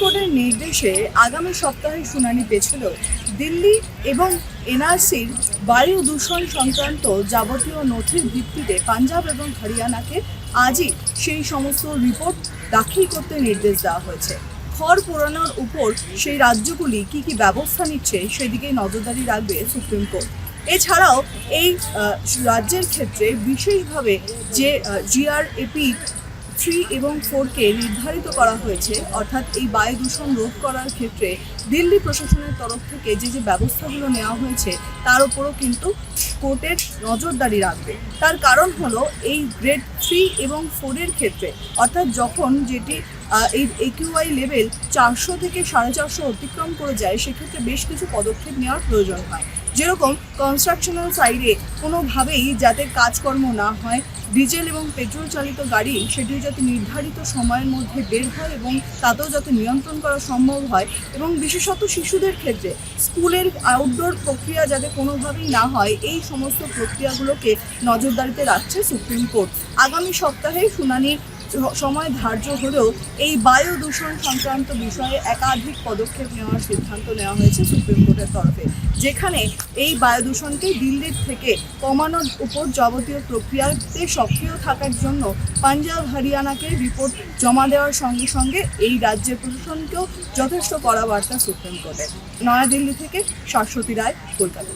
কোর্টের নির্দেশে আগামী সপ্তাহে শুনানি পেছিল দিল্লি এবং এনআরসির বায়ু দূষণ সংক্রান্ত যাবতীয় নথির ভিত্তিতে পাঞ্জাব এবং হরিয়ানাকে আজই সেই সমস্ত রিপোর্ট দাখিল করতে নির্দেশ দেওয়া হয়েছে। খড় পোড়ানোর উপর সেই রাজ্যগুলি কি কি ব্যবস্থা নিচ্ছে সেদিকে নজরদারি রাখবে সুপ্রিম কোর্ট। এছাড়াও এই রাজ্যের ক্ষেত্রে বিশেষভাবে যে জিআরএপি থ্রি এবং ফোরকে নির্ধারিত করা হয়েছে, অর্থাৎ এই বায়ু দূষণ রোধ করার ক্ষেত্রে দিল্লি প্রশাসনের তরফ থেকে যে যে ব্যবস্থাগুলো নেওয়া হয়েছে, তার উপরও কিন্তু কোর্টের নজরদারি রাখবে। তার কারণ হলো এই গ্রেড থ্রি এবং ফোরের ক্ষেত্রে, অর্থাৎ যখন যেটি এই একিউআই লেভেল চারশো থেকে সাড়ে চারশো অতিক্রম করে যায়, সেক্ষেত্রে বেশ কিছু পদক্ষেপ নেওয়ার প্রয়োজন হয়। যেরকম কনস্ট্রাকশনাল সাইডে কোনোভাবেই যাতে কাজকর্ম না হয় ডিজেল এবং পেট্রোল চালিত গাড়ি সেটি যাতে নির্ধারিত সময়ের মধ্যে বের হয় এবং তাতেও যাতে নিয়ন্ত্রণ করা সম্ভব হয় এবং বিশেষত শিশুদের ক্ষেত্রে স্কুলের আউটডোর প্রক্রিয়া যাতে কোনোভাবেই না হয়, এই সমস্ত প্রক্রিয়াগুলোকে নজরদারিতে রাখছে সুপ্রিম কোর্ট। আগামী সপ্তাহে শুনানির সময় ধার্য হলেও এই বায়ু দূষণ সংক্রান্ত বিষয়ে একাধিক পদক্ষেপ নেওয়ার সিদ্ধান্ত নেওয়া হয়েছে সুপ্রিম কোর্টের তরফে, যেখানে এই বায়ু দূষণকে দিল্লির থেকে কমানোর উপর যাবতীয় প্রক্রিয়াতে সক্রিয় থাকার জন্য পাঞ্জাব, হরিয়ানাকে রিপোর্ট জমা দেওয়ার সঙ্গে সঙ্গে এই রাজ্যের প্রশাসনকেও যথেষ্ট কড়া বার্তা সুপ্রিম কোর্টের, নয়াদিল্লি থেকে শাশ্বতী রায়, কলকাতা